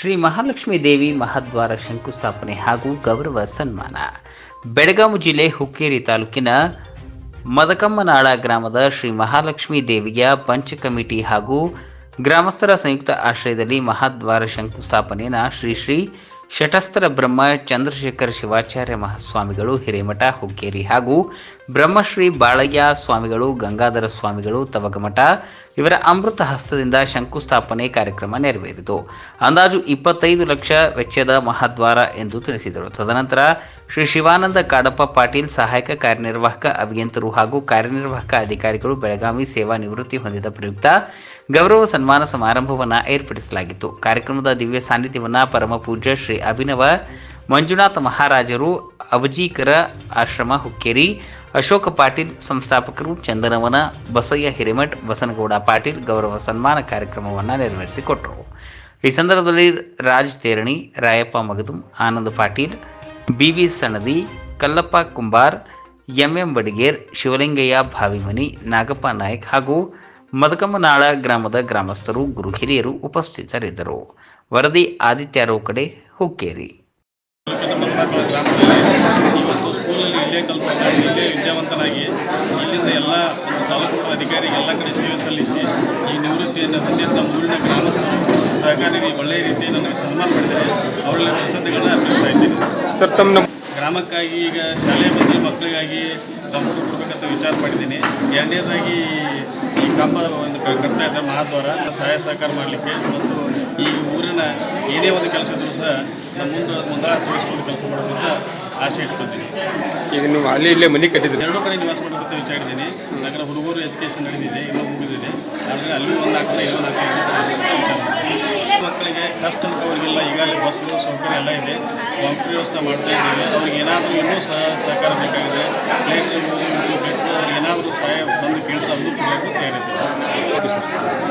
ಶ್ರೀ ಮಹಾಲಕ್ಷ್ಮೀ ದೇವಿ ಮಹಾದ್ವಾರ ಶಂಕುಸ್ಥಾಪನೆ ಹಾಗೂ ಗೌರವ ಸನ್ಮಾನ. ಬೆಳಗಾವಿ ಜಿಲ್ಲೆ ಹುಕ್ಕೇರಿ ತಾಲೂಕಿನ ಮದಕಮ್ಮನಾಳ ಗ್ರಾಮದ ಶ್ರೀ ಮಹಾಲಕ್ಷ್ಮೀ ದೇವಿಯ ಪಂಚ ಕಮಿಟಿ ಹಾಗೂ ಗ್ರಾಮಸ್ಥರ ಸಂಯುಕ್ತ ಆಶ್ರಯದಲ್ಲಿ ಮಹಾದ್ವಾರ ಶಂಕುಸ್ಥಾಪನೆಯನ್ನು ಶ್ರೀ ಶ್ರೀ ಶಟಸ್ಥರ ಬ್ರಹ್ಮ ಚಂದ್ರಶೇಖರ ಶಿವಾಚಾರ್ಯ ಮಹಾಸ್ವಾಮಿಗಳು, ಹಿರೇಮಠ, ಹುಕ್ಕೇರಿ ಹಾಗೂ ಬ್ರಹ್ಮಶ್ರೀ ಬಾಳಯ್ಯ ಸ್ವಾಮಿಗಳು, ಗಂಗಾಧರ ಸ್ವಾಮಿಗಳು, ತವಗಮಠ ಇವರ ಅಮೃತ ಹಸ್ತದಿಂದ ಶಂಕುಸ್ಥಾಪನೆ ಕಾರ್ಯಕ್ರಮ ನೆರವೇರಿತು. ಅಂದಾಜು ಇಪ್ಪತ್ತೈದು ಲಕ್ಷ ವೆಚ್ಚದ ಮಹಾದ್ವಾರ ಎಂದು ತಿಳಿಸಿದರು. ತದನಂತರ ಶ್ರೀ ಶಿವಾನಂದ ಕಾಡಪ್ಪ ಪಾಟೀಲ್ ಸಹಾಯಕ ಕಾರ್ಯನಿರ್ವಾಹಕ ಅಭಿಯಂತರು ಹಾಗೂ ಕಾರ್ಯನಿರ್ವಾಹಕ ಅಧಿಕಾರಿಗಳು ಬೆಳಗಾವಿ ಸೇವಾ ನಿವೃತ್ತಿ ಹೊಂದಿದ ಪ್ರಯುಕ್ತ ಗೌರವ ಸನ್ಮಾನ ಸಮಾರಂಭವನ್ನು ಏರ್ಪಡಿಸಲಾಗಿತ್ತು. ಕಾರ್ಯಕ್ರಮದ ದಿವ್ಯ ಸಾನ್ನಿಧ್ಯವನ್ನು ಪರಮ ಪೂಜ್ಯ ಶ್ರೀ ಅಭಿನವ ಮಂಜುನಾಥ ಮಹಾರಾಜರು, ಅವಜೀಕರ ಆಶ್ರಮ ಹುಕ್ಕೇರಿ, ಅಶೋಕ ಪಾಟೀಲ್ ಸಂಸ್ಥಾಪಕರು, ಚಂದನವನ, ಬಸಯ್ಯ ಹಿರೇಮಠ್, ಬಸನಗೌಡ ಪಾಟೀಲ್ ಗೌರವ ಸನ್ಮಾನ ಕಾರ್ಯಕ್ರಮವನ್ನು ನೆರವೇರಿಸಿಕೊಟ್ಟರು. ಈ ಸಂದರ್ಭದಲ್ಲಿ Raj Terani, Rayappa Magadum, Anand Patil B V Sanadi Kallappa Kumbar, MM Badiger Shivalingayya Bhavimani, Nagappa Nayak ಹಾಗೂ ಮದಕಮ್ಮನಾಳ ಗ್ರಾಮದ ಗ್ರಾಮಸ್ಥರು, ಗುರು ಹಿರಿಯರು ಉಪಸ್ಥಿತರಿದ್ದರು. ವರದಿ ಆದಿತ್ಯ ರೋಕಡೆ, ಹುಕ್ಕೇರಿ. ವಿದ್ಯಾವಂತನಾಗಿ, ಇಲ್ಲಿಂದ ತಾಲೂಕು ಕಡೆ ಈ ಗ್ರಾಮಸ್ಥರು ಸಹಕಾರಿ ಒಳ್ಳೆಯ ರೀತಿ ನನಗೆ ಸನ್ಮಾನ ಮಾಡಿದ್ದಾರೆ ಅವರಲ್ಲಿ ಸರ್ ತಮ್ಮ ನಮ್ಮ ಗ್ರಾಮಕ್ಕಾಗಿ ಈಗ ಶಾಲೆ ಬಂದು ಮಕ್ಕಳಿಗಾಗಿ ಕಂಪ್ಯೂಟರ್ ಕೊಡಬೇಕಂತ ವಿಚಾರ ಮಾಡಿದ್ದೀನಿ. ಎರಡನೇದಾಗಿ ಈ ಕಂಬ ಒಂದು ಕಟ್ತಾ ಇದ್ದ ಮಹಾದ್ವಾರ. ಸಹಾಯ ಸಹಕಾರ ಮಾಡಲಿಕ್ಕೆ ಮತ್ತು ಈ ಊರಿನ ಏನೇ ಒಂದು ಕೆಲಸ ಇದ್ರು ಸಹ ನಮ್ಮ ಮುಂದೆ ಮುಂದಾಳ ತೋರಿಸ್ಕೊಂಡು ಕೆಲಸ ಮಾಡೋದ್ರಿಂದ ಆಸೆ ಇಟ್ಕೊತೀನಿ ಈಗ ನೀವು ಅಲ್ಲಿ ಇಲ್ಲೇ ಮನೆ ಕಟ್ಟಿದ್ರೆ ಎರಡೂ ಕಡೆ ನಿವಾಸ ಮಾಡಬೇಕಂತ ವಿಚಾರ ಇದ್ದೀನಿ. ಯಾಕಂದ್ರೆ ಹುಡುಗರು ಎಜುಕೇಷನ್ ನಡೆದಿದೆ ಇನ್ನೂ ಮುಗಿದಿದೆ. ಆದರೆ ಅಲ್ಲಿ ಒಂದು ನಾಲ್ಕು ಇಲ್ಲೊಂದು ಒಂದು ನಾಲ್ಕು ಮಕ್ಕಳಿಗೆ ಕಷ್ಟ ಅವ್ರಿಗೆಲ್ಲ ಈಗಾಗಲೇ ಬಸ್ಸು ಸೌಕರ್ಯ ಎಲ್ಲ ಇದೆ. ಪಂಪ್ ವ್ಯವಸ್ಥೆ ಮಾಡ್ತಾ ಇದ್ದೀವಿ. ಅವ್ರಿಗೆ ಏನಾದರೂ ಇನ್ನೂ ಸಹ ಸಹಕಾರ ಬೇಕಾಗಿದೆ. ಪ್ಲೇಟ್ ಬೇಕು ಅವ್ರಿಗೆ ಏನಾದರೂ ಸಹಾಯ ಬಂದು ಕೇಳಿದ್ರೆ ಅದನ್ನು ಕೊಡಬೇಕು ತಯಾರಿದ್ದೀವಿ